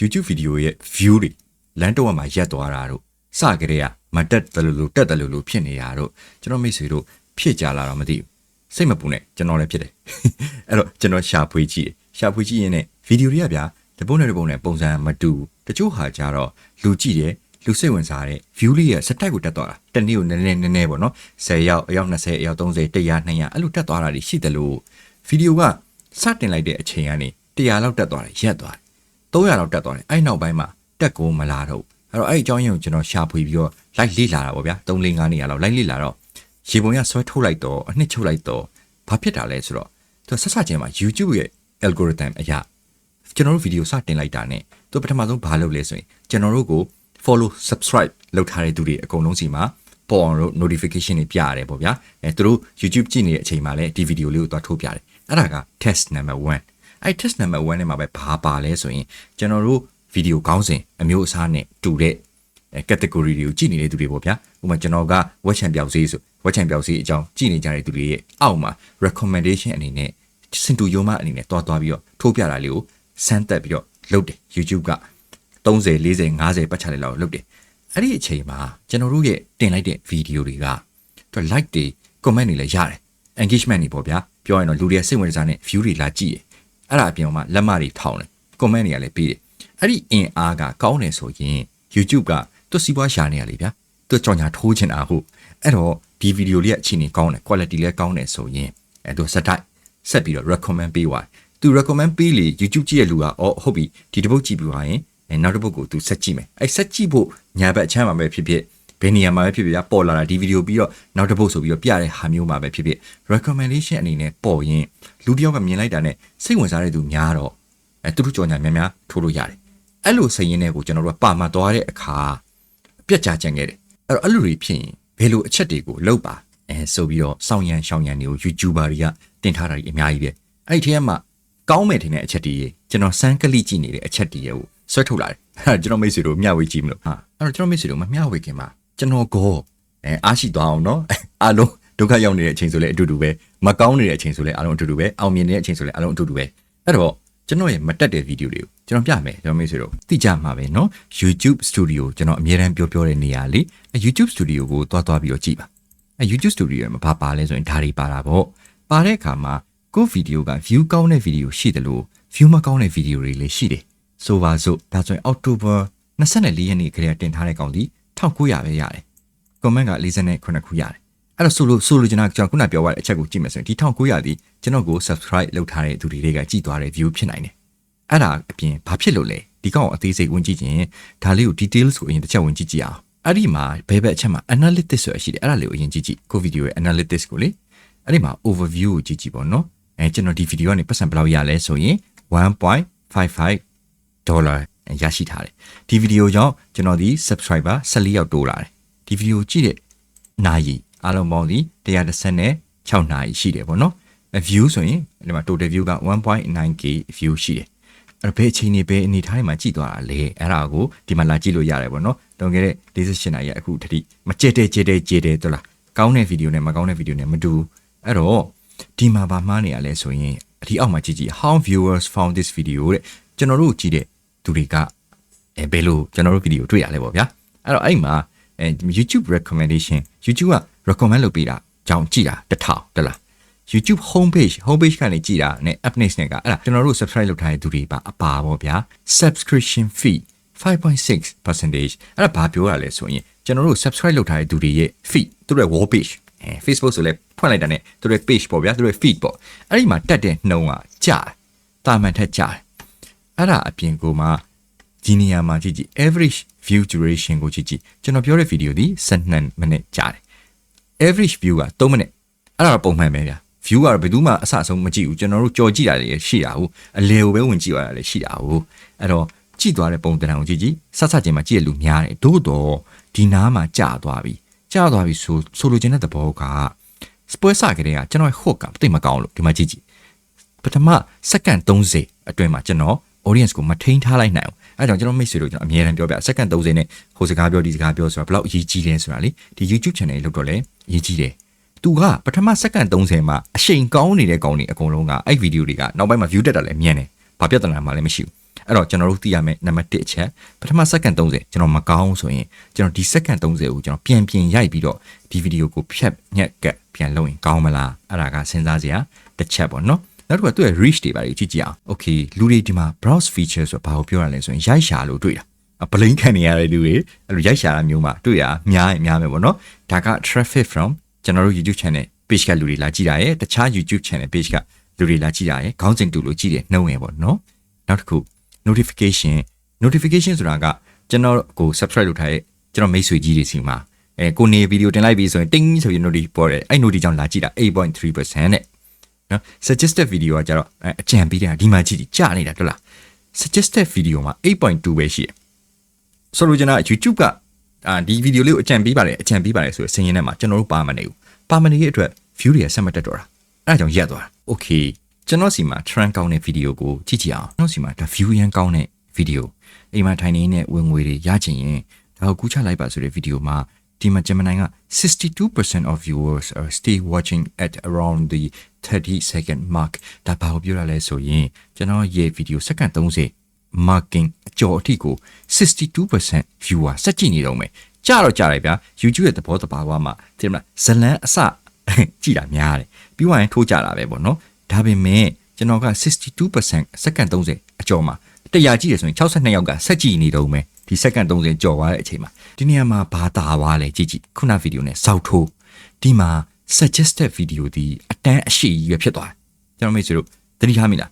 YouTube video ရဲ့ view တွေလမ်းတော့မှာရက်သွားတာတို့စကြတဲ့ကမတက်တယ်လို့လို့တက်တယ်လို့လို့ဖြစ်နေတာတို့ကျွန်တော်မိတ်ဆွေတို့ဖြစ်ကြလာတော့မသိဘူးစိတ်မပူနဲ့ကျွန်တော်လည်းဖြစ်တယ်အဲ့တော့ကျွန်တော်ရှာဖွေကြည့်တယ်ရှာဖွေကြည့်ရင်ねဗီဒီယိုတွေကဗျာတပုတ်နဲ့တပုတ်နဲ့ပုံစံမတူဘူးတချို့ဟာကြတော့လူကြည့်တယ်လူစိတ်ဝင်စားတဲ့ view လေးရဲ့စတိုက်ကိုတက်သွားတာတနေ့ကိုနည်းနည်းနည်းနည်းပေါ့နော်10ရောက်အယောက်20အယောက်30 100 200အဲ့လိုတက်သွားတာတွေရှိတယ်လို့ဗီဒီယိုကစတင်လိုက်တဲ့အချိန်ကနေ100လောက်တက်သွားတယ်ရက်သွားတယ် 300လောက်တက်သွားတယ်အဲ့နောက်ပိုင်းမှာတက်ကိုမလာတော့အဲ့တော့အဲ့အကြောင်းရင်းကိုကျွန်တော်ရှာဖွေပြီးတော့ like လေ့လာတာပေါ့ဗျာ3 4 5နေရလောက် like လေ့လာတော့ရေပုံရဆွဲထုတ်လိုက်တော့အနှစ်ချုပ်လိုက်တော့ဘာဖြစ်တာလဲဆိုတော့သူဆက်ဆက်ချင်းမှာ YouTube ရဲ့ algorithm အရာကျွန်တော်တို့ဗီဒီယိုစတင်လိုက်တာ ਨੇ သူပထမဆုံးဘာလုပ်လဲဆိုရင်ကျွန်တော်တို့ကို follow subscribe လုပ်ထားတဲ့သူတွေအကုန်လုံးစီမှာပေါ်အောင်လို့ notification တွေပြရတယ်ပေါ့ဗျာအဲသူတို့ YouTube ကြည့်နေတဲ့အချိန်မှာလည်းဒီဗီဒီယိုလေးကိုသွားထိုးပြတယ်အဲ့ဒါက test number 1 အဲ့ test number 1နဲ့မှာပဲဘာပါလဲဆိုရင်ကျွန်တော်တို့ဗီဒီယိုကောင်းစဉ်အမျိုးအစားနဲ့တူတဲ့ category တွေကိုကြည့်နေတဲ့သူတွေပေါ့ဗျာဥပမာကျွန်တော်ကဝက်ချန်ပြောက်စေးဆိုဝက်ချန်ပြောက်စေးအကြောင်းကြည့်နေကြတဲ့သူတွေရဲ့အောက်မှာ recommendation အနေနဲ့စင်တူယုံမအနေနဲ့တွားတွားပြီးတော့ထိုးပြတာလေးကိုစမ်းသက်ပြီးတော့လုပ်တယ် YouTube က30 40 50ပတ်ချလိုက်လောက်လုပ်တယ်အဲ့ဒီအချိန်မှာကျွန်တော်တို့ရဲ့တင်လိုက်တဲ့ဗီဒီယိုတွေကသူ like တွေ comment တွေလည်းရတယ် engagement တွေပေါ့ဗျာပြောရင်တော့လူတွေစိတ်ဝင်စားတဲ့ view တွေလာကြည့်တယ် အဲ့ဒါအပြင်မှာလက်မတွေထောင်းတယ် comment တွေကလည်းပေးတယ်အဲ့ဒီအင်အားကကောင်းတယ်ဆိုရင် YouTube ကသူစီးပွားရှာနေရလေဗျာသူကြောင်ညာထိုးချင်တာဟုတ်အဲ့တော့ဒီဗီဒီယိုလေးရဲ့အခြေအနေကောင်းတယ် quality လည်းကောင်းတယ်ဆိုရင်အဲ့သူစတိုက်ဆက်ပြီးတော့ recommend ပေးသွားသူ recommend ပေးလေ YouTube ကြည့်ရလူကအော်ဟုတ်ပြီဒီတစ်ပုတ်ကြည့်ပြီးသွားရင်နောက်တစ်ပုတ်ကိုသူဆက်ကြည့်မယ်အဲ့ဆက်ကြည့်ဖို့ညာဘက်အချမ်းမှာပဲဖြစ်ဖြစ် ဘယ်နေရာမှာပဲဖြစ်ဖြစ်ပေါ်လာတာဒီဗီဒီယိုပြီးတော့နောက်တစ်ပုတ်ဆိုပြီးတော့ပြတဲ့ဟာမျိုးမှာပဲဖြစ်ဖြစ် recommendation အနေနဲ့ပေါ်ရင်လူတစ်ယောက်ကမြင်လိုက်တာနဲ့စိတ်ဝင်စားတဲ့သူများတော့အဲသူတို့ကြော်ညာများများထိုးလို့ရတယ်အဲ့လိုစိတ်ရင်းနဲ့ကိုကျွန်တော်တို့ကပါမသွားတဲ့အခါပြက်ကြကြံခဲ့တယ်အဲ့တော့အဲ့လိုတွေဖြစ်ရင်ဘယ်လိုအချက်တွေကိုလုပ်ပါအဲဆိုပြီးတော့စောင်းရန်ရှောင်းရန်တွေကို YouTuber တွေကတင်ထားတာကြီးအများကြီးပဲအဲ့ဒီထဲမှာကောင်းမယ်ထင်တဲ့အချက်တွေကျွန်တော်စမ်းကလိကြည့်နေတဲ့အချက်တွေကိုဆွဲထုတ်လာတယ်အဲ့တော့ကျွန်တော်မိတ်ဆွေတို့မျှဝေကြည့်မလို့ဟာအဲ့တော့ကျွန်တော်မိတ်ဆွေတို့မမျှဝေခင်မှာ ကျွန်တော်ကိုအဲအားရှိသွားအောင်နော်အားလုံးဒုက္ခရောက်နေတဲ့အချိန်ဆိုလည်းအတူတူပဲမကောင်းနေတဲ့အချိန်ဆိုလည်းအားလုံးအတူတူပဲအောင်မြင်နေတဲ့အချိန်ဆိုလည်းအားလုံးအတူတူပဲအဲ့တော့ကျွန်တော်ရဲ့မတက်တဲ့ဗီဒီယိုတွေကိုကျွန်တော်ပြမယ်ကျွန်တော်မိတ်ဆွေတို့သိကြမှာပဲเนาะ YouTube Studio ကျွန်တော်အမြဲတမ်းပြောပြောတဲ့နေရာလေးအဲ YouTube Studio ကိုတွားတွားပြီးတော့ကြည့်ပါအဲ YouTube Studio ရဲ့မှာဘာပါလဲဆိုရင်ဒါတွေပါတာပေါ့ပါတဲ့အခါမှာကိုဗီဒီယိုက view ကောင်းတဲ့ဗီဒီယိုရှိတယ်လို့ view မကောင်းတဲ့ဗီဒီယိုတွေလည်းရှိတယ်ဆိုပါစို့ဒါဆိုရင် October 24ရက်နေ့ခရက်တင်ထားတဲ့ကောင်ဒီ 1900ပဲရတယ် comment က49ခုရတယ်အဲ့တော့ဆိုလို့ဆိုလို့ကျွန်တော်ကျွန်တော်ခုနပြောသွားတဲ့အချက်ကိုကြည့်မယ်ဆိုရင်ဒီ1900ဒီကျွန်တော်ကို subscribe လုပ်ထားတဲ့သူတွေကကြည့်သွားတဲ့ view ဖြစ်နိုင်တယ်အဲ့ဒါအပြင်ဘာဖြစ်လို့လဲဒီကောင်အသေးစိတ်ဝင်ကြည့်ခြင်းဒါလေးကို details ကိုအရင်တစ်ချက်ဝင်ကြည့်ကြည့်အောင်အဲ့ဒီမှာဘယ်ဘက်အချက်မှာ analytics ဆိုတာရှိတယ်အဲ့ဒါလေးကိုအရင်ကြည့်ကြည့်ကိုဗီဒီယိုရဲ့ analytics ကိုလေအဲ့ဒီမှာ overview ကိုကြည့်ကြည့်ပေါ့နော်အဲကျွန်တော်ဒီဗီဒီယိုကနေပတ်စံဘယ်လောက်ရလဲဆိုရင်1.55ဒေါ်လာ ရရှိထားတယ်ဒီဗီဒီယိုကြောင့်ကျွန်တော်ဒီ subscriber 14ယောက်တိုးလာတယ်ဒီဗီဒီယိုကြည့်တဲ့နိုင်ရီအားလုံးပေါင်းဒီ136နာရီရှိတယ်ပေါ့နော် view ဆိုရင်ဒီမှာ total view က 1.9k view ရှိတယ်အဲ့တော့ဘယ်အချိန်နေဘယ်အနေထားတွေမှာကြည့်သွားတာလဲအဲ့ဒါကိုဒီမှာလာကြည့်လို့ရတယ်ပေါ့နော်တုန်းခဲ့တဲ့48နာရီအခုတတိမကြက်တဲ့ကြက်တဲ့ကြက်တဲ့တို့လားကောင်းတဲ့ဗီဒီယိုနဲ့မကောင်းတဲ့ဗီဒီယိုနဲ့မတူအဲ့တော့ဒီမှာဗာမှားနေရလဲဆိုရင်အဒီအောက်မှာကြည့်ကြည့် how viewers found this video တဲ့ကျွန်တော်တို့ကြည့်တဲ့ သူတွေကအဲဘယ်လိုကျွန်တော်တို့ဗီဒီယိုတွေ့ရလဲပေါ့ဗျာအဲ့တော့အဲ့မှာအဲ YouTube recommendation YouTube က recommend လုပ်ပေးတာကြောင်းကြည့်တာတစ်ထောင်တလား YouTube homepage homepage ကနေကြည်တာနဲ့ updates နဲ့ကအဲ့ဒါကျွန်တော်တို့ subscribe လုပ်ထားတဲ့သူတွေပါအပါပေါ့ဗျာ subscription fee 5.6%အဲ့ဒါဘာပြောရလဲဆိုရင်ကျွန်တော်တို့ subscribe လုပ်ထားတဲ့သူတွေရဲ့ feed သူတို့ရဲ့ wall page အဲ Facebook ဆိုလဲဖွင့်လိုက်တာနဲ့သူတို့ရဲ့ page ပေါ့ဗျာသူတို့ရဲ့ feed ပေါ့အဲ့ဒီမှာတက်တဲ့နှုံကကြာတာမန်ထက်ကြာ အဲ့ဒါအပြင်ကိုမှဒီနေရာမှာကြည့်ကြည့် average view duration ကိုကြည့်ကြည့်ကျွန်တော်ပြောတဲ့ဗီဒီယိုဒီ12မိနစ်ကြာတယ် average view က3မိနစ်အဲ့ဒါပုံမှန်ပဲဗျာ view ကတော့ဘယ်သူမှအဆအဆုံးမကြည့်ဘူးကျွန်တော်တို့ကြော်ကြည့်တာတွေရှိတာဟုတ်အလေကိုပဲဝင်ကြည့်ရတာလည်းရှိတာဟုတ်အဲ့တော့ကြည့်သွားတဲ့ပုံတံကိုကြည့်ကြည့်ဆက်ဆက်ချင်းမှာကြည့်ရလူများတယ်သို့တော့ဒီနားမှာကြာသွားပြီကြာသွားပြီဆိုဆိုလိုချင်တဲ့သဘောကစပွဲစကလေးကကျွန်တော် hook ကတိတ်မကောင်းလို့ဒီမှာကြည့်ကြည့်ပထမစက္ကန့်30အတွင်းမှာကျွန်တော် audience ကိုမထိန်းထားလိုက်နိုင်အောင်အဲကြောင့်ကျွန်တော်မိတ်ဆွေတို့ကျွန်တော်အမြဲတမ်းပြောပြစက္ကန့်30နဲ့ဟိုစကားပြောဒီစကားပြောဆိုတာဘယ်လောက်အရေးကြီးလဲဆိုတာလေဒီ YouTube channel လောက်တော့လေအရေးကြီးတယ်သူကပထမစက္ကန့်30မှာအရှိန်ကောင်းနေတဲ့ကောင်တွေအကုန်လုံးကအဲ့ဗီဒီယိုတွေကနောက်ပိုင်းမှာ view တက်တာလည်းမြင်တယ်။ဘာပြဿနာမှလည်းမရှိဘူး။အဲ့တော့ကျွန်တော်တို့သိရမယ်နံပါတ်1အချက်ပထမစက္ကန့်30ကျွန်တော်မကောင်းဆိုရင်ကျွန်တော်ဒီစက္ကန့်30ကိုကျွန်တော်ပြန်ပြင်ရိုက်ပြီးတော့ဒီဗီဒီယိုကိုဖြတ်ညက်ကပ်ပြန်လုပ်ရင်ကောင်းမလားအဲ့ဒါကစဉ်းစားစရာတစ်ချက်ပေါ့နော် နောက်တစ်ခုကသူ့ရဲ့ reach တွေပါလေကြည့်ကြည့်အောင် okay လူတွေဒီမှာ browse feature ဆိုတော့ဘာကိုပြောရလဲဆိုရင်ရိုက်ရှာလို့တွေ့တာဘလိန်ခံနေရတဲ့လူတွေအဲ့လိုရိုက်ရှာတာမျိုးမှာတွေ့ရများရင်များမယ်ပေါ့နော်ဒါက traffic from ကျွန်တော်တို့ YouTube channel page ကလူတွေလာကြည့်တာရယ်တခြား YouTube channel page ကလူတွေလာကြည့်တာရယ်ခေါင်းစဉ်တူလို့ကြည့်တယ်နှုံရယ်ပေါ့နော်နောက်တစ်ခု notification notification ဆိုတာကကျွန်တော်ကို subscribe လုပ်ထားတဲ့ကျွန်တော်မိတ်ဆွေကြီးတွေစီမှာအဲကိုနေဗီဒီယိုတင်လိုက်ပြီဆိုရင်တင်းဆိုပြီး notification ပေါ်တယ်အဲ့ notification ကြောင့်လာကြည့်တာ8.3%နဲ့ နော် suggested video ကကြတော့အကြံပေးတာဒီမှာကြည့်ကြည့်ကြာနေတာတွေ့လား suggested video မှာ8.2ပဲရှိတယ်ဆိုလိုချင်တာ YouTube ကအာဒီဗီဒီယိုလေးကိုအကြံပေးပါတယ်အကြံပေးပါတယ်ဆိုရယ်စင်ရင်ထဲမှာကျွန်တော်တို့ပါမနေဘူးပါမနေရဲ့အတွက် view တွေကဆက်မတက်တော့တာအဲ့ဒါကြောင့်ရက်သွားတာ okay ကျွန်တော်စီမှာ trend ကောင်းတဲ့ဗီဒီယိုကိုကြည့်ကြည့်အောင်ကျွန်တော်စီမှာဒါ view ရန်ကောင်းတဲ့ဗီဒီယိုအိမ်မှာထိုင်နေတဲ့ဝင်ငွေတွေရချင်ရင်ဒါကိုကူးချလိုက်ပါဆိုတဲ့ဗီဒီယိုမှာ ဒီမှာ Gemini က62% of viewers are stay watching at around the 30 second mark ဒါဘာကိုပြောရလဲဆိုရင်ကျွန်တော်ရဲ့ဗီဒီယိုစက္ကန့်30 marking အကျော်အထိကို62% viewer စက်ကြည့်နေတော့မယ်ကြတော့ကြတယ်ဗျာ YouTube ရဲ့သဘောတဘာဝမှာဒီမှာဇလန်းအစကြည့်တာများတယ်ပြီးသွားရင်ထိုးကြတာပဲပေါ့နော်ဒါပေမဲ့ကျွန်တော်က62%စက္ကန့်30အကျော်မှာတရားကြည့်ရဆိုရင်62ယောက်ကစက်ကြည့်နေတော့မယ် ဒီစက္ကန့်30ကျော်သွားတဲ့အချိန်မှာဒီနေရာမှာဘာတာသွားလဲကြည့်ကြည့်ခုနဗီဒီယိုနဲ့စောက်ထိုးဒီမှာ suggested video ဒီအတန်းအရှိကြီးပဲဖြစ်သွားတယ်ကျွန်တော်မိတ်ဆွေတို့သတိထားမိလား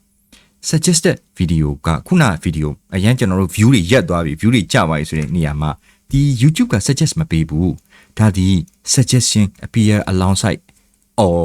suggested video ကခုန video အရင်ကျွန်တော်တို့ view တွေရက်သွားပြီ view တွေကျသွားပြီဆိုတဲ့နေရာမှာဒီ YouTube က suggest မပေးဘူးဒါဒီ suggestion appear alongside or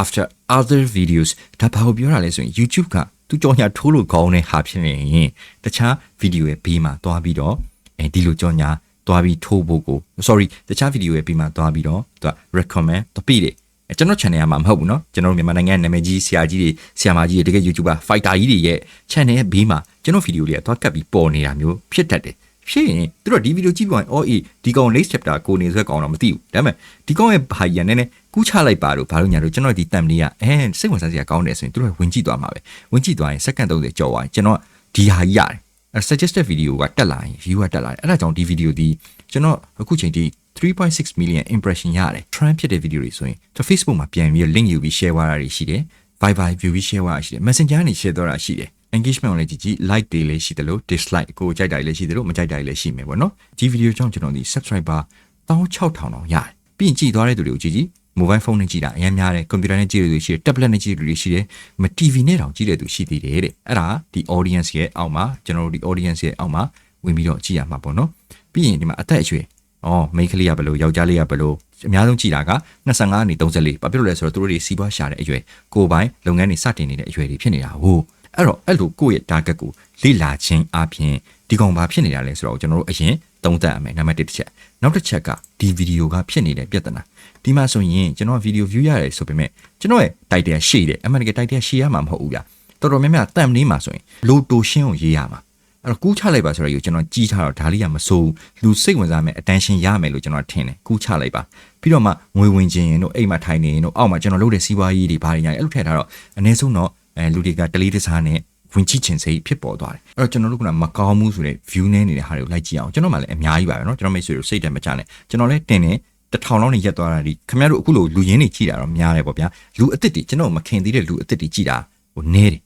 after other videos ဒါဘာကိုပြောတာလဲဆိုရင် YouTube ကသူကြောညာထိုးလို့ကောင်းတဲ့ဟာဖြစ်နေရင်တခြား video ရဲ့ဘေးမှာသွားပြီးတော့ အဲဒီလိုကြောညာသွားပြီးထိုးဖို့ကို sorry တခြား video ရဲ့ဘေးမှာသွားပြီးတော့သူက recommend တော့ပြီးတယ်အဲကျွန်တော် channel ကမှမဟုတ်ဘူးเนาะကျွန်တော်မြန်မာနိုင်ငံနာမည်ကြီးဆရာကြီးတွေဆရာမကြီးတွေတကယ် YouTuber fighter ကြီးတွေရဲ့ channel ရဲ့ဘေးမှာကျွန်တော် video တွေကသွားကတ်ပြီးပေါ်နေတာမျိုးဖြစ်တတ်တယ်ဖြစ်ရင်သူတို့ဒီဗီဒီယိုကြည့်ပြီးရင်အော်အေးဒီကောင် next chapter ကိုနေဆွဲကောင်တော့မသိဘူးဒါပေမဲ့ဒီကောင်ရဲ့ဘာကြီးကနည်းနည်းကူးချလိုက်ပါတော့ဘာလို့ညာလို့ကျွန်တော်ဒီတမ်လေးကအဲစိတ်ဝင်စားစရာကောင်းတယ်ဆိုရင်သူတို့ဝင်ကြည့်သွားမှာပဲဝင်ကြည့်သွားရင်စက္ကန့်30ကျော်သွားရင်ကျွန်တော်ဒီဟာကြီးရတယ်အဲ suggested video ကတက်လာရင် view ကတက်လာတယ်အဲ့ဒါကြောင့်ဒီဗီဒီယိုဒီကျွန်တော်အခုချိန်ထိ3.6 million impression ရတယ် trend ဖြစ်တဲ့ video တွေဆိုရင်ကျွန်တော် Facebook မှာပြန်ပြီး link ယူပြီး share သွားတာတွေရှိတယ် Viber view ပြီး share သွားတာရှိတယ် Messenger ကနေ share သွားတာရှိတယ် engagement ကိုလည်းကြည့်ကြည့် like တွေလည်းရှိတယ်လို့ dislike ကိုကြိုက်တာတွေလည်းရှိတယ်လို့မကြိုက်တာတွေလည်းရှိမယ်ပေါ့နော်ဒီဗီဒီယိုကြောင့်ကျွန်တော်ဒီ subscriber 16000တောင်ရတယ်ပြီးရင်ကြည့်သွားတဲ့သူတွေကိုကြည့်ကြည့် mobile phone နဲ့ကြည့်တာအများများတယ် computer နဲ့ကြည့်တဲ့သူရှိတယ် tablet နဲ့ကြည့်တဲ့သူရှိတယ်မ TV နဲ့တောင်ကြည့်တဲ့သူရှိသေးတယ်တဲ့အဲ့ဒါဒီ audience ရဲ့အောက်မှာကျွန်တော်တို့ဒီ audience ရဲ့အောက်မှာဝင်ပြီးတော့ကြည့်ရမှာပေါ့နော်ပြီးရင်ဒီမှာအသက်အရွယ်အော်မိန်းကလေးကဘယ်လိုယောက်ျားလေးကဘယ်လိုအများဆုံးကြည်တာက25နေ34ဘာဖြစ်လို့လဲဆိုတော့သူတို့တွေစီးပွားရှာတဲ့အရွယ်ကိုယ်ပိုင်လုပ်ငန်းတွေစတင်နေတဲ့အရွယ်တွေဖြစ်နေတာဟုတ်အဲ့တော့အဲ့လိုကိုယ့်ရဲ့ target ကိုလေ့လာခြင်းအပြင်ဒီကောင်ဘာဖြစ်နေတာလဲဆိုတော့ကျွန်တော်တို့အရင်သုံးသပ်ရမယ်နံပါတ်1တစ်ချက်နောက်တစ်ချက်ကဒီဗီဒီယိုကဖြစ်နေတဲ့ပြဿနာ ဒီမှာဆိုရင်ကျွန်တော်ဗီဒီယို view ရတယ်ဆိုပေမဲ့ကျွန်တော်ရဲ့ title ရှေ့တယ်အမှန်တကယ် title ရှေ့ရမှာမဟုတ်ဘူးဗျတော်တော်များများတမ်လေးမှာဆိုရင်လိုတိုရှင်းကိုရေးရမှာအဲ့တော့ကူးချလိုက်ပါဆိုတော့ယူကျွန်တော်ကြီးထားတော့ဒါလေးကမစိုးလူစိတ်ဝင်စားမယ် attention ရမယ်လို့ကျွန်တော်ထင်တယ်ကူးချလိုက်ပါပြီးတော့မှငွေဝင်ခြင်းရင်တို့အိမ်မှာထိုင်နေရင်တို့အောက်မှာကျွန်တော်လုပ်တဲ့စီးပွားရေးတွေဘာတွေညာအဲ့လိုထည့်ထားတော့အနည်းဆုံးတော့အဲလူတွေကတလေးတစားနဲ့ဝင်ကြည့်ခြင်းစိတ်ဖြစ်ပေါ်သွားတယ်အဲ့တော့ကျွန်တော်တို့ကမကောင်းဘူးဆိုတဲ့ view နဲ့နေတဲ့ဟာတွေကိုလိုက်ကြည့်အောင်ကျွန်တော်မှလည်းအများကြီးပါပဲเนาะကျွန်တော်မိတ်ဆွေတို့စိတ်တယ်မချနဲ့ကျွန်တော်လည်းတင်တယ် တထောင်လောက်နေရက်သွားတာဒီခင်ဗျားတို့အခုလိုလူရင်းတွေကြည့်တာတော့များတယ်ပေါ့ဗျာလူအစ်စ်တွေကျွန်တော်မခင်သေးတဲ့လူအစ်စ်တွေကြည့်တာဟိုနဲတယ်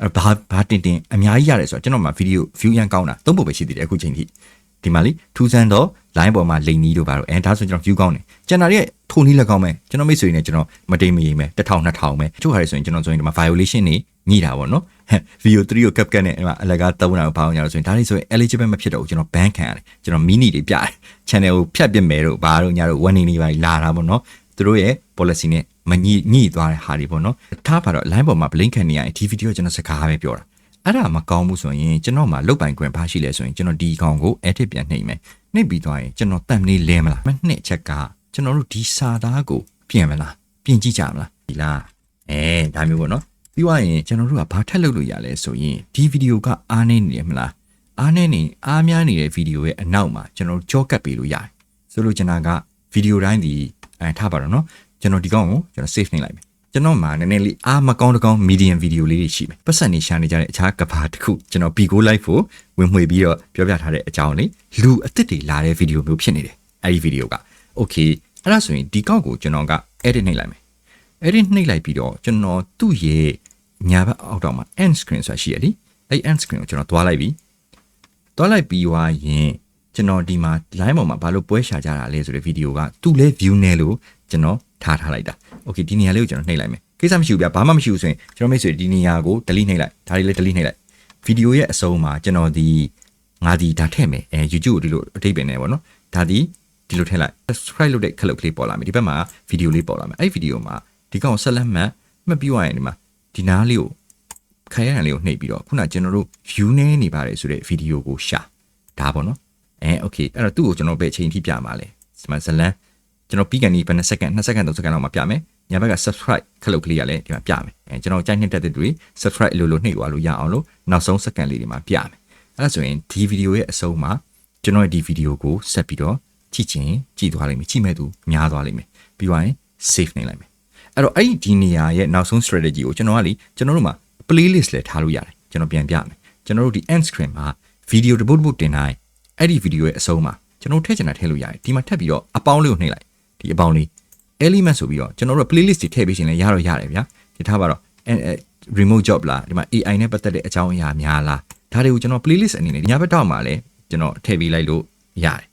အဲ့ဘာဘာတင်တင်အများကြီးရတယ်ဆိုတော့ကျွန်တော်မှဗီဒီယို view ရန်ကောင်းတာသုံးဖို့ပဲရှိသေးတယ်အခုချိန်ထိဒီမှာလေထူးဆန်းတော့ line ပေါ်မှာလိန်နီးတို့ပါတော့အဲဒါဆိုကျွန်တော် view ကောင်းတယ်ကျန်တာတွေထိုနီးလည်းကောင်းမယ်ကျွန်တော်မိတ်ဆွေတွေနဲ့ကျွန်တော်မတိမ်မရင်ပဲ1000 2000ပဲချို့ဟာတွေဆိုရင်ကျွန်တော်ဆိုရင်ဒီမှာ violation တွေညှိတာပေါ့နော် video 3 ကို cap cap နဲ့အဲ့မှာအလကားသုံးတာကိုဘာလို့ညာလို့ဆိုရင်ဒါတွေဆိုရင် eligible မဖြစ်တော့ဘူးကျွန်တော် ban ခံရတယ်ကျွန်တော် mini တွေပြတယ် channel ကိုဖြတ်ပစ်မယ်တို့ဘာတို့ညာတို့ warning တွေပါလာတာပေါ့နော်သူတို့ရဲ့ policy နဲ့မညှိညှိသွားတဲ့ဟာတွေပေါ့နော်ထားပါတော့ line ပေါ်မှာ blink ခံနေရရင်ဒီ video ကျွန်တော်စကားပဲပြောတာအဲ့ဒါမကောင်းဘူးဆိုရင်ကျွန်တော်မှလုတ်ပိုင်ခွင့်ဘာရှိလဲဆိုရင်ကျွန်တော်ဒီကောင်ကို edit ပြန်နှိပ်မယ်နှိပ်ပြီးသွားရင်ကျွန်တော်တန်လေးလဲမလားမနှစ်ချက်ကကျွန်တော်တို့ဒီစာသားကိုပြင်မလားပြင်ကြည့်ကြမလားဒီလားအဲဒါမျိုးပေါ့နော် ပြီးသွားရင်ကျွန်တော်တို့ကဘာထက်လုပ်လို့ရလဲဆိုရင်ဒီဗီဒီယိုကအားနေနေမလားအားနေနေအားများနေတဲ့ဗီဒီယိုရဲ့အနောက်မှာကျွန်တော်တို့ကြောကပ်ပေးလို့ရတယ်ဆိုလို့ကျွန်တော်ကဗီဒီယိုတိုင်းဒီအဲထားပါတော့နော်ကျွန်တော်ဒီကောင်ကိုကျွန်တော် save နှိပ်လိုက်မယ်ကျွန်တော်မှာနည်းနည်းလေးအားမကောင်းတကောင်း medium video လေးတွေရှိမယ်ပတ်စံနေရှာနေကြတဲ့အခြားကဘာတစ်ခုကျွန်တော် Bigo Live ကိုဝင်မှွေပြီးတော့ပြောပြထားတဲ့အကြောင်းလေးလူအစ်စ်တွေလာတဲ့ video မျိုးဖြစ်နေတယ်အဲ့ဒီ video က okay အဲ့ဒါဆိုရင်ဒီကောက်ကိုကျွန်တော်က edit နှိပ်လိုက်မယ် edit နှိပ်လိုက်ပြီးတော့ကျွန်တော်သူ့ရဲ့ ညာဘက်အောက်တော့မှာ end screen ဆိုတာရှိရလေအဲ့ end screen ကိုကျွန်တော်သွားလိုက်ပြီသွားလိုက်ပြီးွားရင်ကျွန်တော်ဒီမှာ line ပေါ်မှာဘာလို့ပွဲရှာကြတာလဲဆိုတဲ့ video ကသူ့လဲ view နဲ့လို့ကျွန်တော်ထားထားလိုက်တာ okay ဒီနေရာလေးကိုကျွန်တော်နှိပ်လိုက်မယ်ကိစ္စမရှိဘူးဗျာဘာမှမရှိဘူးဆိုရင်ကျွန်တော်မိတ်ဆွေဒီနေရာကို delete နှိပ်လိုက်ဒါလေးလည်း delete နှိပ်လိုက် video ရဲ့အဆုံးမှာကျွန်တော်ဒီငါဒီဒါထည့်မယ်အဲ YouTube ကိုဒီလိုအထိပ္ပယ်နေပေါ့နော်ဒါဒီဒီလိုထည့်လိုက် subscribe လုပ်တဲ့ခလုတ်ကလေးပေါ်လာမယ်ဒီဘက်မှာ video လေးပေါ်လာမယ်အဲ့ video မှာဒီကောင်ဆက်လက်မှတ်မှတ်ပြီးသွားရင်ဒီမှာ ဒီနားလေးကိုခိုင်ရန်လေးကိုနှိပ်ပြီးတော့ခုနကျွန်တော်တို့ view နေနေပါတယ်ဆိုတဲ့ video ကိုရှာဒါပေါ့နော်အဲ okay အဲ့တော့သူ့ကိုကျွန်တော်ဘယ်အချိန်ထိပြမှာလဲဒီမှာဇလန်ကျွန်တော်ပြီးကန်ဒီဘယ်နှစ်စက္ကန့်2စက္ကန့်3စက္ကန့်လောက်မှပြမယ်ညာဘက်က subscribe ခလုတ်ကလေးကလည်းဒီမှာပြမယ်အဲကျွန်တော်ကြိုက်နှစ်တက်တဲ့တွေ subscribe လို့လို့နှိပ်သွားလို့ရအောင်လို့နောက်ဆုံးစက္ကန့်လေးတွေမှာပြမယ်အဲ့ဒါဆိုရင်ဒီ video ရဲ့အဆုံးမှာကျွန်တော်ရဲ့ဒီ video ကိုဆက်ပြီးတော့ကြည့်ချင်ကြည့်သွားလိမ့်မယ်ကြည့်မဲ့သူများသွားလိမ့်မယ်ပြီးသွားရင် save နေလိုက်မယ် အဲ့တော့အဲ့ဒီဒီနေရာရဲ့နောက်ဆုံး strategy ကိုကျွန်တော်ကလေကျွန်တော်တို့မှာ playlist လည်းထားလို့ရတယ်ကျွန်တော်ပြန်ပြမယ်ကျွန်တော်တို့ဒီ end screen မှာ video တစ်ပုတ်တစ်ပုတ်တင်တိုင်းအဲ့ဒီ video ရဲ့အဆုံးမှာကျွန်တော်ထည့်ချင်တာထည့်လို့ရတယ်ဒီမှာထပ်ပြီးတော့အပေါင်းလေးကိုနှိပ်လိုက်ဒီအပေါင်းလေး element ဆိုပြီးတော့ကျွန်တော်တို့ playlist တွေထည့်ပေးရှင်လဲရတော့ရတယ်ဗျာဒီထားပါတော့ remote job လားဒီမှာ AI နဲ့ပတ်သက်တဲ့အကြောင်းအရာများလားဒါတွေကိုကျွန်တော် playlist အနေနဲ့ညဘက်တော့မှလည်းကျွန်တော်ထည့်ပေးလိုက်လို့ရတယ်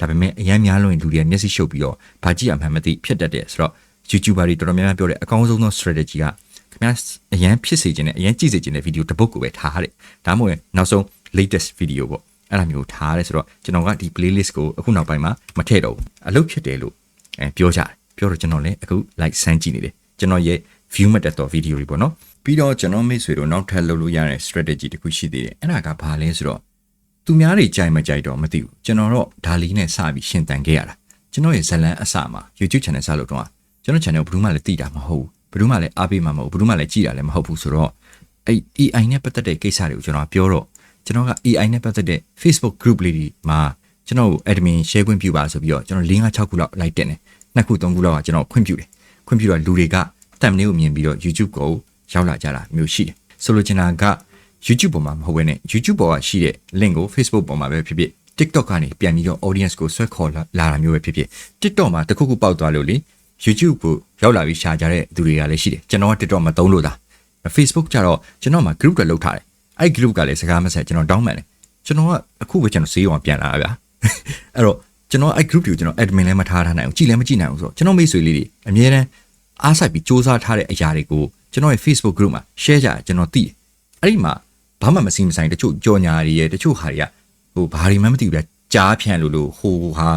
ဒါပေမဲ့အရန်များလို့ရင်လူတွေကမျက်စိရှုပ်ပြီးတော့ဘာကြည့်ရမှန်းမသိဖြစ်တတ်တယ်ဆိုတော့ YouTuber တွေတော်တော်များများပြောတဲ့အကောင်းဆုံးသော strategy ကခင်ဗျာအရန်ဖြစ်စေခြင်းနဲ့အရန်ကြည့်စေခြင်းတဲ့ video တစ်ပုတ်ကိုပဲထားရတယ်ဒါမှမဟုတ်နောက်ဆုံး latest video ပေါ့အဲ့လိုမျိုးထားရဲဆိုတော့ကျွန်တော်ကဒီ playlist ကိုအခုနောက်ပိုင်းမှာမထည့်တော့ဘူးအလုပ်ဖြစ်တယ်လို့အဲပြောကြတယ်ပြောတော့ကျွန်တော်လည်းအခု like စမ်းကြည့်နေတယ်ကျွန်တော်ရဲ့ view မတက်တော့ video တွေပေါ့နော်ပြီးတော့ကျွန်တော်မိတ်ဆွေတို့နောက်ထပ်လုပ်လို့ရတဲ့ strategy တခုရှိသေးတယ်အဲ့ဒါကဘာလဲဆိုတော့သူများတွေကြိုက်မကြိုက်တော့မသိဘူးကျွန်တော်တော့ဒါလီနဲ့စပြီးရှင်တန်ခဲ့ရတာကျွန်တော်ရဲ့ဇလန်အစမှာ YouTube channel စလို့တော့ ကျွန်တော် channel ဘယ်သူမှလည်းသိတာမဟုတ်ဘူးဘယ်သူမှလည်းအားပေးမှာမဟုတ်ဘူးဘယ်သူမှလည်းကြည့်တာလည်းမဟုတ်ဘူးဆိုတော့အဲ့ AI နဲ့ပတ်သက်တဲ့ကိစ္စတွေကိုကျွန်တော်ပြောတော့ကျွန်တော်က AI နဲ့ပတ်သက်တဲ့ Facebook group လေးဒီမှာကျွန်တော်ကို admin share ခွင့်ပြုပါဆိုပြီးတော့ကျွန်တော်၄၅6ခုလောက်လိုက်တင်တယ်နှစ်ခုသုံးခုလောက်ကကျွန်တော်ခွင့်ပြုတယ်ခွင့်ပြုတော့လူတွေက thumbnail ကိုမြင်ပြီးတော့ YouTube ကိုရောက်လာကြတာမျိုးရှိတယ်ဆိုလိုချင်တာက YouTube ပေါ်မှာမဟုတ်ဘဲနဲ့ YouTube ပေါ်ကရှိတဲ့ link ကို Facebook ပေါ်မှာပဲဖြစ်ဖြစ် TikTok ကနေပြန်ပြီးတော့ audience ကိုဆွဲခေါ်လာတာမျိုးပဲဖြစ်ဖြစ် TikTok မှာတခုခုပေါက်သွားလို့လေ YouTube ကိုရောက်လာပြီးရှာကြတဲ့သူတွေကလည်းရှိတယ်ကျွန်တော်က TikTok မှာသုံးလို့တာ Facebook ကျတော့ကျွန်တော်မှာ group တွေလုပ်ထားတယ်အဲ့ group ကလည်းစကားမဆက်ကျွန်တော်တောင်းပန်တယ်ကျွန်တော်ကအခုပဲကျွန်တော်ဈေးအောင်ပြန်လာတာဗျာအဲ့တော့ကျွန်တော်အဲ့ group တွေကိုကျွန်တော် admin လည်းမထားထားနိုင်ဘူးကြည်လည်းမကြည့်နိုင်ဘူးဆိုတော့ကျွန်တော်မိတ်ဆွေလေးတွေအများတန်းအားဆိုင်ပြီးစူးစမ်းထားတဲ့အရာတွေကိုကျွန်တော်ရဲ့ Facebook group မှာ share ကြကျွန်တော်သိတယ်အဲ့ဒီမှာဘာမှမစင်းမဆိုင်တချို့ကြော်ညာတွေရဲ့တချို့ဟာတွေကဟိုဘာတွေမှမသိဘူးဗျာကြားဖြန့်လို့လို့ဟိုဟာ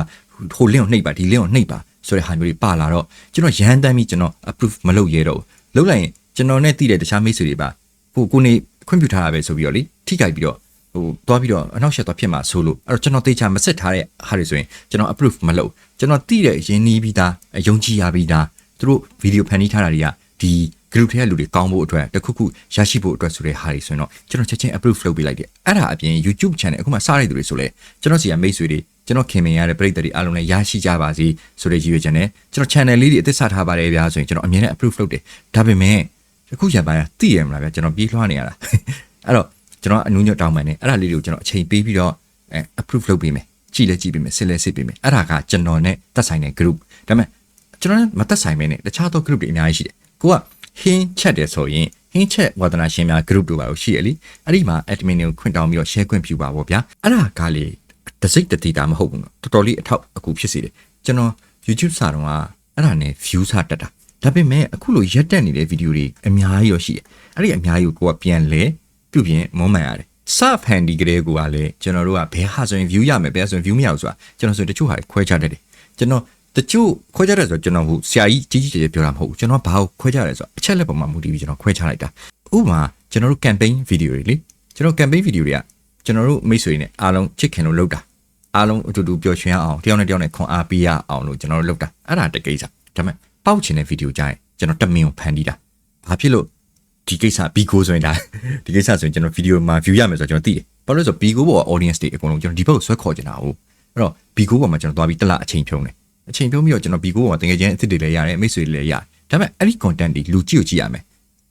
ဟိုလင်းကိုနှိပ်ပါဒီလင်းကိုနှိပ်ပါ ဆိုတဲ့ဟာမျိုးတွေပါလာတော့ကျွန်တော်ရမ်းတမ်းပြီးကျွန်တော် approve မလုပ်ရတော့ဘူးလုပ်လိုက်ရင်ကျွန်တော်နဲ့တည်တဲ့တခြားမိတ်ဆွေတွေပါဟိုကိုနေခွင့်ပြုထားတာပဲဆိုပြီးတော့လေထိကြိုက်ပြီးတော့ဟိုတွားပြီးတော့အနောက်ရှက်သွားဖြစ်မှာဆိုလို့အဲ့တော့ကျွန်တော်တေချာမစစ်ထားတဲ့ဟာတွေဆိုရင်ကျွန်တော် approve မလုပ်ကျွန်တော်တည်တဲ့ရင်းနှီးပြီးသားယုံကြည်ရပြီးသားသူတို့ဗီဒီယိုဖန်တီးထားတာတွေကဒီ group ထဲကလူတွေကောင်းဖို့အတွက်တခုခုရရှိဖို့အတွက်ဆိုတဲ့ဟာတွေဆိုရင်တော့ကျွန်တော်ချက်ချင်း approve လုပ်ပေးလိုက်တယ်အဲ့ဒါအပြင် YouTube channel အခုမှစရတဲ့သူတွေဆိုလဲကျွန်တော်စီကမိတ်ဆွေတွေ ကျွန်တော်ခင်မင်ရတဲ့ပရိသတ်တွေအားလုံးလည်းရရှိကြပါစေဆိုတဲ့ရည်ရွယ်ချက်နဲ့ကျွန်တော် channel လေးတွေအသစ်စထားပါတယ်ဗျာဆိုရင်ကျွန်တော်အမြဲတမ်း approve လုပ်တယ်ဒါပေမဲ့အခုရပါရသိရမလားဗျာကျွန်တော်ပြေးလွှားနေရတာအဲ့တော့ကျွန်တော်အနူးညွတ်တောင်းပန်နေအဲ့ဒါလေးတွေကိုကျွန်တော်အချိန်ပေးပြီးတော့အဲ approve လုပ်ပေးမယ်ကြည့်လဲကြည့်ပေးမယ်စစ်လဲစစ်ပေးမယ်အဲ့ဒါကကျွန်တော်နဲ့သက်ဆိုင်တဲ့ group ဒါပေမဲ့ကျွန်တော်မသက်ဆိုင်မင်းနဲ့တခြားသော group တွေအများကြီးရှိတယ်ကိုကဟင်းချက်တယ်ဆိုရင်ဟင်းချက်ဝါသနာရှင်များ group တို့ပါလို့ရှိရလीအဲ့ဒီမှာ admin တွေကိုခွင့်တောင်းပြီးတော့ share ခွင့်ပြုပါဗောဗျာအဲ့ဒါကလေ တစိတ်တတိတာမဟုတ်ဘူးနော်တော်တော်လေးအထောက်အကူဖြစ်စေတယ်ကျွန်တော် YouTube စာတော့ကအဲ့ဒါနဲ့ view စာတက်တာဒါပေမဲ့အခုလိုရက်တက်နေတဲ့ဗီဒီယိုတွေအများကြီးရရှိတယ်အဲ့ဒီအများကြီးကိုကိုကပြန်လဲပြုပြင်မုံမှန်ရတယ်စဖန်ဒီကလေးကိုကလည်းကျွန်တော်တို့ကဘယ်ဟာဆိုရင် view ရမယ်ဘယ်ဟာဆိုရင် view မရဘူးဆိုတာကျွန်တော်ဆိုတချို့ဟာခွဲခြားတတ်တယ်ကျွန်တော်တချို့ခွဲခြားတယ်ဆိုတော့ကျွန်တော်ဟိုဆရာကြီးကြီးကြီးကျယ်ကျယ်ပြောတာမဟုတ်ဘူးကျွန်တော်ဘာကိုခွဲခြားတယ်ဆိုတော့အချက်လက်ပေါ်မှာမူတည်ပြီးကျွန်တော်ခွဲခြားလိုက်တာဥပမာကျွန်တော်တို့ campaign video တွေလေကျွန်တော် campaign video တွေက ကျွန်တော်တို့မိတ်ဆွေနဲ့အားလုံးချစ်ခင်လို့လုပ်တာအားလုံးအတူတူပျော်ရွှင်အောင်တယောက်နဲ့တယောက်နဲ့ခွန်အားပေးရအောင်လို့ကျွန်တော်တို့လုပ်တာအဲ့ဒါတကိစ္စဒါပေမဲ့ပေါက်ချင်တဲ့ဗီဒီယိုကြရင်ကျွန်တော်တမင်ကိုဖန်တီးတာဘာဖြစ်လို့ဒီကိစ္စဘီကိုဆိုရင်ဒါဒီကိစ္စဆိုရင်ကျွန်တော်ဗီဒီယိုမှာ view ရမယ်ဆိုတော့ကျွန်တော်သိတယ်ဘာလို့လဲဆိုတော့ဘီကိုပေါ် audience တွေအကုန်လုံးကျွန်တော်ဒီဘက်ကိုဆွဲခေါ်ချင်တာဟုတ်အဲ့တော့ဘီကိုပေါ်မှာကျွန်တော်သွားပြီးတစ်လအချိန်ဖြုံးတယ်အချိန်ဖြုံးပြီးတော့ကျွန်တော်ဘီကိုပေါ်မှာတကယ်ချင်းအစ်စ်တွေလည်းရတယ်မိတ်ဆွေတွေလည်းရတယ်ဒါပေမဲ့အဲ့ဒီ content တွေလူကြည့်ကိုကြည့်ရမယ်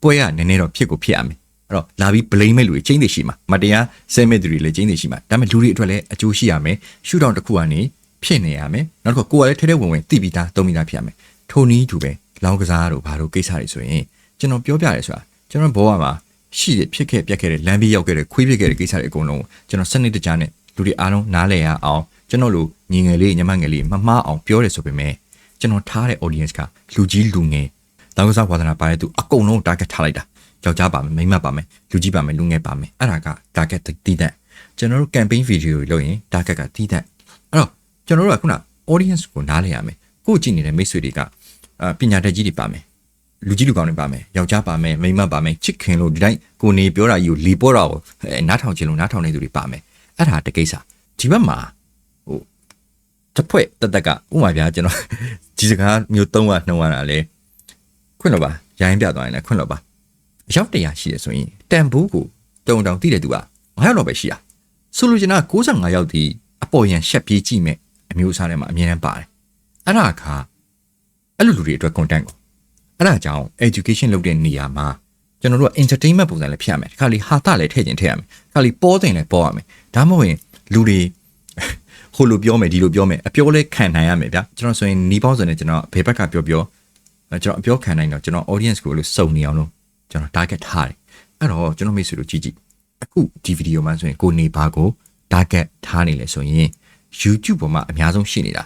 ပွဲကနည်းနည်းတော့ဖြစ်ကိုဖြစ်ရမယ် အဲ့တော့လာပြီး blame မဲ့လူတွေချင်းသိရှိမှာမတရားဆဲမဲ့သူတွေလည်းချင်းသိရှိမှာဒါပေမဲ့လူတွေအတွက်လည်းအကျိုးရှိရမယ်ရှုထောင့်တစ်ခုကနေဖြစ်နေရမယ်နောက်တစ်ခုကိုယ်ကလည်းထဲထဲဝင်ဝင်သိပြီးသားသုံးပြီးသားဖြစ်ရမယ်ထိုနည်းတူပဲလောင်းကစားတို့ဘာလို့ကိစ္စတွေဆိုရင်ကျွန်တော်ပြောပြရဲဆိုတာကျွန်တော်ဘောကမှာရှိရဖြစ်ခဲ့ပြက်ခဲ့တဲ့လမ်းပြီးရောက်ခဲ့တဲ့ခွေးပြက်ခဲ့တဲ့ကိစ္စတွေအကုန်လုံးကျွန်တော်စနစ်တကျနဲ့လူတွေအားလုံးနားလည်ရအောင်ကျွန်တော်လိုညီငယ်လေးညီမငယ်လေးမမှားအောင်ပြောတယ်ဆိုပေမဲ့ကျွန်တော်ထားတဲ့ audience ကလူကြီးလူငယ်တောင်ကစားဝါသနာပါတဲ့သူအကုန်လုံး target ထားလိုက်တာ ယောက်ျားပါမယ်မိန်းမပါမယ်လူကြီးပါမယ်လူငယ်ပါမယ်အဲ့ဒါက target တီးတဲ့ကျွန်တော်တို့ campaign video တွေလုပ်ရင် target ကတီးတဲ့အဲ့တော့ကျွန်တော်တို့ကခုန audience ကိုနားလည်ရမယ်ကိုကြည့်နေတဲ့မိတ်ဆွေတွေကအာပညာတတ်ကြီးတွေပါမယ်လူကြီးလူကောင်းတွေပါမယ်ယောက်ျားပါမယ်မိန်းမပါမယ်ချစ်ခင်လို့ဒီတိုင်းကိုနေပြောတာကြီးကိုလီပေါ်တာကိုအဲနားထောင်ခြင်းလို့နားထောင်နေသူတွေပါမယ်အဲ့ဒါတကိစ္စဒီဘက်မှာဟိုတစ်ဖွဲ့တက်တက်ကဥမာပြကျွန်တော်ဒီစကားမျိုးသုံးရနှုံးရတာလေခွင့်လို့ပါရိုင်းပြသွားရင်လည်းခွင့်လို့ပါ အယောက်တရာရှိရဆိုရင်တန်ဖိုးကိုတုံတောင်တိတဲ့သူက9ယောက်တော့ပဲရှိရဆိုလိုချင်တာ65ယောက်ဒီအပေါ်ရန်ရှက်ပြေးကြည့်မဲ့အမျိုးအစားတွေမှာအမြဲတမ်းပါတယ်အဲ့ဒါကအဲ့လိုလူတွေအတွက် content ကိုအဲ့ဒါကြောင့် education လုပ်တဲ့နေရာမှာကျွန်တော်တို့က entertainment ပုံစံလည်းဖြစ်ရမယ်ဒီခါလေးဟာတာလည်းထည့်ခြင်းထည့်ရမယ်ဒီခါလေးပေါ်တင်လည်းပေါ်ရမယ်ဒါမှမဟုတ်ရင်လူတွေဟိုလိုပြောမယ်ဒီလိုပြောမယ်အပြောလဲခံနိုင်ရမယ်ဗျာကျွန်တော်ဆိုရင်နီးပေါင်းစုံနဲ့ကျွန်တော်ဘယ်ဘက်ကပြောပြောကျွန်တော်အပြောခံနိုင်တော့ကျွန်တော် audience ကိုလို့စုံနေအောင်လို့ ကျွန်တော် target ထားတယ်အဲ့တော့ကျွန်တော်မိတ်ဆွေတို့ကြည့်ကြည့်အခုဒီဗီဒီယိုမှာဆိုရင်ကိုနေပါကို target ထားနေလဲဆိုရင် YouTube ပေါ်မှာအများဆုံးရှိနေတာ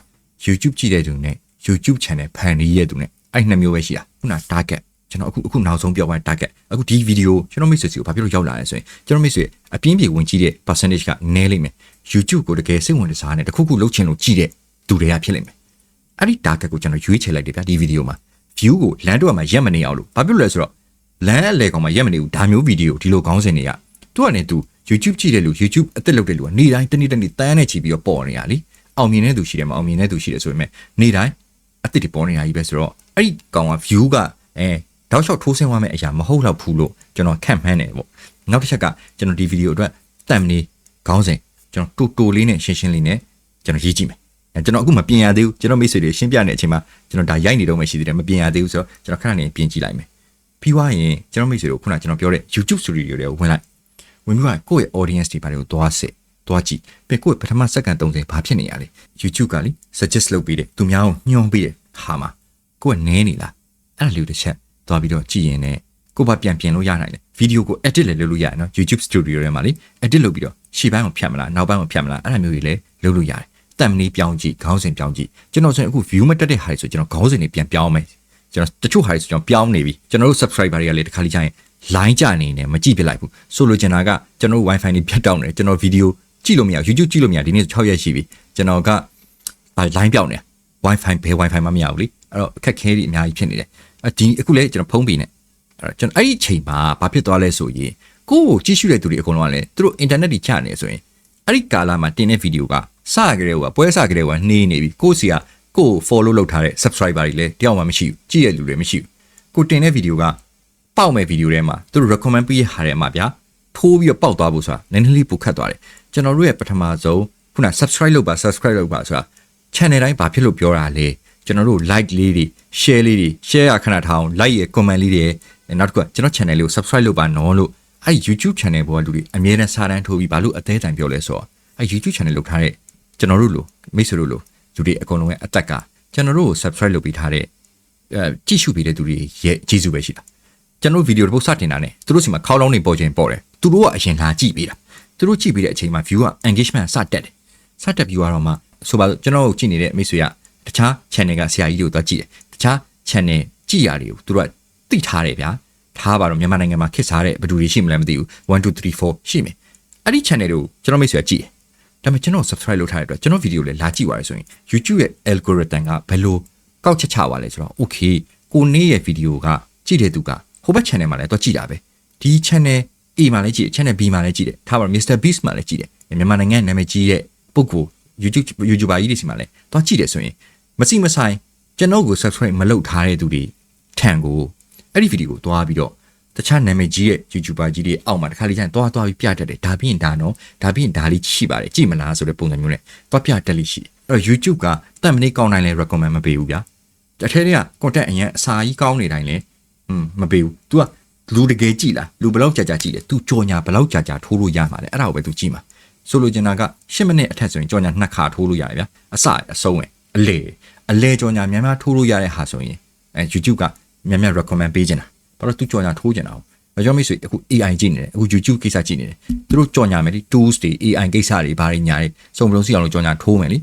YouTube ကြည့်တဲ့သူနဲ့ YouTube channel ဖန်တီးရတဲ့သူနဲ့အဲ့နှစ်မျိုးပဲရှိတာခုန target ကျွန်တော်အခုအခုနောက်ဆုံးပြောပိုင်း target အခုဒီဗီဒီယိုကျွန်တော်မိတ်ဆွေစီကိုဘာဖြစ်လို့ရောက်လာလဲဆိုရင်ကျွန်တော်မိတ်ဆွေအပြင်းပြေဝင်ကြည့်တဲ့ percentage ကနည်းလိမ့်မယ် YouTube ကိုတကယ်စိတ်ဝင်စားတဲ့တခုခုလုပ်ချင်လို့ကြည့်တဲ့သူတွေကဖြစ်လိမ့်မယ်အဲ့ဒီ target ကိုကျွန်တော်ရွေးချယ်လိုက်တယ်ဗျာဒီဗီဒီယိုမှာ view ကိုလမ်းတော့မှာရက်မနေအောင်လို့ဘာဖြစ်လို့လဲဆိုတော့ လမ်းအလေကောင်မှာရက်မနေဘူးဒါမျိုးဗီဒီယိုဒီလိုခေါင်းစဉ်တွေကသူကလည်းသူ YouTube ကြည့်တဲ့လူ YouTube အသက်လုပ်တဲ့လူကနေတိုင်းတနေ့တနေ့တန်းနဲ့ချီပြီးတော့ပေါ်နေရလीအောင်မြင်တဲ့သူရှိတယ်မအောင်မြင်တဲ့သူရှိတယ်ဆိုပေမဲ့နေတိုင်းအသက်တွေပေါ်နေရကြီးပဲဆိုတော့အဲ့ဒီကောင်က view ကအဲတောက်လျှောက်ထိုးဆင်းသွားမယ့်အရာမဟုတ်တော့ဘူးလို့ကျွန်တော်ခန့်မှန်းတယ်ပေါ့နောက်တစ်ချက်ကကျွန်တော်ဒီဗီဒီယိုအတွက်တမ်မနီခေါင်းစဉ်ကျွန်တော်တူတူလေးနဲ့ရှင်းရှင်းလေးနဲ့ကျွန်တော်ရေးကြည့်မယ်အဲကျွန်တော်အခုမပြင်ရသေးဘူးကျွန်တော်မိတ်ဆွေတွေရှင်းပြနေတဲ့အချိန်မှာကျွန်တော်ဒါရိုက်နေတော့မှရှိသေးတယ်မပြင်ရသေးဘူးဆိုတော့ကျွန်တော်ခဏနေပြင်ကြည့်လိုက်မယ် ပြီးွားရင်ကျွန်တော်မိတ်ဆွေတို့ခုနကျွန်တော်ပြောတဲ့ YouTube Studio တွေကိုဝင်လိုက်ဝင်ပြီးတော့ကိုယ့်ရဲ့ audience တွေဘာတွေကိုသွားစစ်သွားကြည့်ပြီးကိုယ့်ပထမစက္ကန့်30ဘာဖြစ်နေရလဲ YouTube ကလေ suggest လုပ်ပေးတယ်သူများကိုညွှန်ပေးတယ်ဟာမှာကိုယ့်ကနဲနေလားအဲ့ဒါလေးတစ်ချက်သွားပြီးတော့ကြည့်ရင်လည်းကိုဘာပြန်ပြင်လို့ရနိုင်တယ်ဗီဒီယိုကို edit လည်းလုပ်လို့ရတယ်နော် YouTube Studio ထဲမှာလေ edit လုပ်ပြီးတော့ရှေ့ပိုင်းကိုဖြတ်မလားနောက်ပိုင်းကိုဖြတ်မလားအဲ့ဒါမျိုးတွေလည်းလုပ်လို့ရတယ်တမ်မနီပြောင်းကြည့်ခေါင်းစဉ်ပြောင်းကြည့်ကျွန်တော်ဆိုရင်အခု view မတက်တဲ့ဟာတွေဆိုကျွန်တော်ခေါင်းစဉ်တွေပြန်ပြောင်းမယ် ကျွန်တော်တချို့ဟာတွေဆိုကျွန်တော်ပြောင်းနေပြီကျွန်တော်တို့ subscriber တွေကလည်းတစ်ခါလေးကြာရင် line ကြနေနေမကြည့်ပြလိုက်ဘူးဆိုလိုချင်တာကကျွန်တော်တို့ wifi တွေဖြတ်တောက်နေတယ်ကျွန်တော်ဗီဒီယိုကြည့်လို့မရ YouTube ကြည့်လို့မရဒီနေ့6ရက်ရှိပြီကျွန်တော်က line ပြောင်းနေ wifi ဘယ် wifi မှမရဘူးလေအဲ့တော့အခက်ခဲတွေအများကြီးဖြစ်နေတယ်အဒီအခုလေကျွန်တော်ဖုံးပြီးနေအဲ့တော့ကျွန်တော်အဲ့ဒီအချိန်မှာဘာဖြစ်သွားလဲဆိုရင်ကိုယ့်ကိုကြည့်ရှုတဲ့သူတွေအကုန်လုံးကလည်းသူတို့ internet တွေချနေဆိုရင်အဲ့ဒီကာလာမှာတင်တဲ့ဗီဒီယိုကစကြတဲ့ကပွဲစကြတဲ့ကနှေးနေပြီကိုယ့်စီက ကိုယ် follow လုပ်ထားတဲ့ subscriber တွေလည်းတယောက်မှမရှိဘူးကြည့်ရတဲ့လူတွေမရှိဘူးကိုတင်တဲ့ဗီဒီယိုကပေါက်မဲ့ဗီဒီယိုထဲမှာသူတို့ recommend ပေးရဟာထဲမှာဗျာထိုးပြီးတော့ပေါက်သွားဖို့ဆိုတာနည်းနည်းလေးပိုခတ်သွားတယ်ကျွန်တော်တို့ရဲ့ပထမဆုံးခုန subscribe လုပ်ပါ subscribe လုပ်ပါဆိုတာ channel တိုင်းဘာဖြစ်လို့ပြောတာလဲကျွန်တော်တို့ like လေးတွေ share လေးတွေ share ရခဏထားအောင် like ရ comment လေးတွေနောက်တစ်ခုကကျွန်တော် channel လေးကို subscribe လုပ်ပါနော်လို့အဲ့ YouTube channel ပေါ်ကလူတွေအမြဲတမ်းစာတန်းထိုးပြီးဘာလို့အသေးတိုင်ပြောလဲဆိုတော့အဲ့ YouTube channel လုပ်ထားတဲ့ကျွန်တော်တို့လိုမိတ်ဆွေတို့လို လူတွေအကုန်လုံးရဲ့အသက်ကကျွန်တော်တို့ကို subscribe လုပ်ပြီးထားတဲ့အဲကြည့်ရှုပေးတဲ့သူတွေရဲ့ကျေးဇူးပဲရှိတာကျွန်တော်ဗီဒီယိုတစ်ပုတ်စတင်တာနဲ့သူတို့စီမှာခေါင်းလောင်းတွေပေါ်ခြင်းပေါ်တယ်သူတို့ကအရင်လာကြည့်ပေးတာသူတို့ကြည့်ပေးတဲ့အချိန်မှာ view က engagement စတက်တယ်စတက် view ကတော့မှဆိုပါကျွန်တော်တို့ကြည့်နေတဲ့မိတ်ဆွေကတခြား channel ကဆရာကြီးတွေကိုသွားကြည့်တယ်တခြား channel ကြည့်ရတွေကိုသူတို့ကသိထားတယ်ဗျာထားပါတော့မြန်မာနိုင်ငံမှာခစ်စားတဲ့ဘယ်သူတွေရှိမလဲမသိဘူး1 2 3 4ရှိမယ်အဲ့ဒီ channel တွေကိုကျွန်တော်မိတ်ဆွေကကြည့်တယ် ဒါပေမဲ့ကျွန်တော် subscribe လုပ်ထားတဲ့အတွက်ကျွန်တော်ဗီဒီယိုလည်းလာကြည့်ပါရဆိုရင် YouTube ရဲ့ algorithm ကဘယ်လိုကောက်ချက်ချပါလဲဆိုတော့ okay ကိုနေရဲ့ဗီဒီယိုကကြည့်တဲ့သူကဟိုဘက် channel မှာလည်းတော့ကြည့်တာပဲဒီ channel A မှာလည်းကြည့်တယ် channel B မှာလည်းကြည့်တယ်ထားပါ Mr Beast မှာလည်းကြည့်တယ်မြန်မာနိုင်ငံနာမည်ကြီးတဲ့ပုဂ္ဂိုလ် YouTube YouTuber ကြီးတွေစီမှာလည်းတော့ကြည့်တယ်ဆိုရင်မစီမဆိုင်ကျွန်တော်ကို subscribe မလုပ်ထားတဲ့သူတွေထံကိုအဲ့ဒီဗီဒီယိုကိုတွားပြီးတော့ တခြားနာမည်ကြီးရဲ့ YouTuber ကြီးတွေအောက်မှာတစ်ခါလေးကျရင်တွားတွားပြီးပြတတ်တယ်ဒါပြီးရင်ဒါနော်ဒါပြီးရင်ဒါလေးရှိပါတယ်ကြည့်မလားဆိုတဲ့ပုံစံမျိုးနဲ့တွားပြတက်လိရှိအဲ့တော့ YouTube ကတန်မနေကောင်းနိုင်လဲ recommend မပေးဘူးဗျာ အထဲတွေက content အရင်အစာကြီးကောင်းနေတိုင်းလဲอืมမပေးဘူး तू ကလူတကယ်ကြည့်လားလူဘယ်လောက်ကြာကြာကြည့်လဲ तू ကြော်ညာဘယ်လောက်ကြာကြာထိုးလို့ရမှာလဲအဲ့ဒါကိုပဲ तू ကြည့်မှာဆိုလိုချင်တာက10မိနစ်အထက်ဆိုရင်ကြော်ညာနှစ်ခါထိုးလို့ရတယ်ဗျာအစအဆုံးပဲအလေအလေကြော်ညာများများထိုးလို့ရတဲ့ဟာဆိုရင်အဲ YouTube ကများများ recommend ပေးချင်တာ ဘာလို့ तू ကြော်ညာထိုးချင်တာ哦မကြောင့်မိတ်ဆွေအခု AI ကြည့်နေတယ်အခု YouTube ကိစ္စကြည့်နေတယ်သူတို့ကြော်ညာမယ်ဒီ tools တွေ AI ကိစ္စတွေဘာတွေညာတွေစုံလုံးစီအောင်လို့ကြော်ညာထိုးမယ်လी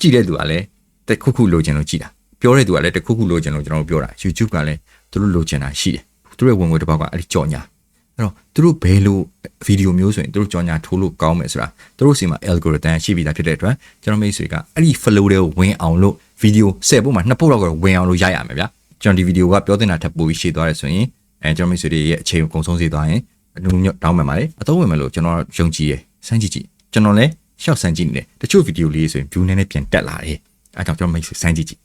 ကြည့်တဲ့သူကလည်းတစ်ခုခုလိုချင်လို့ကြည့်တာပြောတဲ့သူကလည်းတစ်ခုခုလိုချင်လို့ကျွန်တော်တို့ပြောတာ YouTube ကလည်းသူတို့လိုချင်တာရှိတယ်သူတို့ရဲ့ဝင်ငွေတစ်ပေါက်ကအဲ့ဒီကြော်ညာအဲ့တော့သူတို့ဘယ်လိုဗီဒီယိုမျိုးဆိုရင်သူတို့ကြော်ညာထိုးလို့ကောင်းမယ်ဆိုတာသူတို့စီမှာ algorithm ရှိပြီးသားဖြစ်တဲ့အတွက်ကျွန်တော်မိတ်ဆွေကအဲ့ဒီ flow တွေကိုဝင်အောင်လို့ဗီဒီယို10ပုတ်မှာနှစ်ပုတ်လောက်ကိုဝင်အောင်လို့ရရမယ်ဗျာ ကျွန်တော်ဒီဗီဒီယိုကပြောတင်တာထပ်ပိုပြီးရှေ့သွားတယ်ဆိုရင်အဲကျွန်တော်မိတ်ဆွေတွေရဲ့အချိန်ကိုကုန်ဆုံးစေသွားရင်အနုညွတ်တောင်းမှန်ပါလေအသုံးဝင်မယ်လို့ကျွန်တော်ယုံကြည်ရယ်စမ်းကြည့်ကြည့်ကျွန်တော်လည်းရှောက်စမ်းကြည့်နေတယ်တချို့ဗီဒီယိုလေးဆိုရင် view နည်းနည်းပြန်တက်လာတယ်အဲဒါကြောင့်ကျွန်တော်မိတ်ဆွေစမ်းကြည့်ကြည့်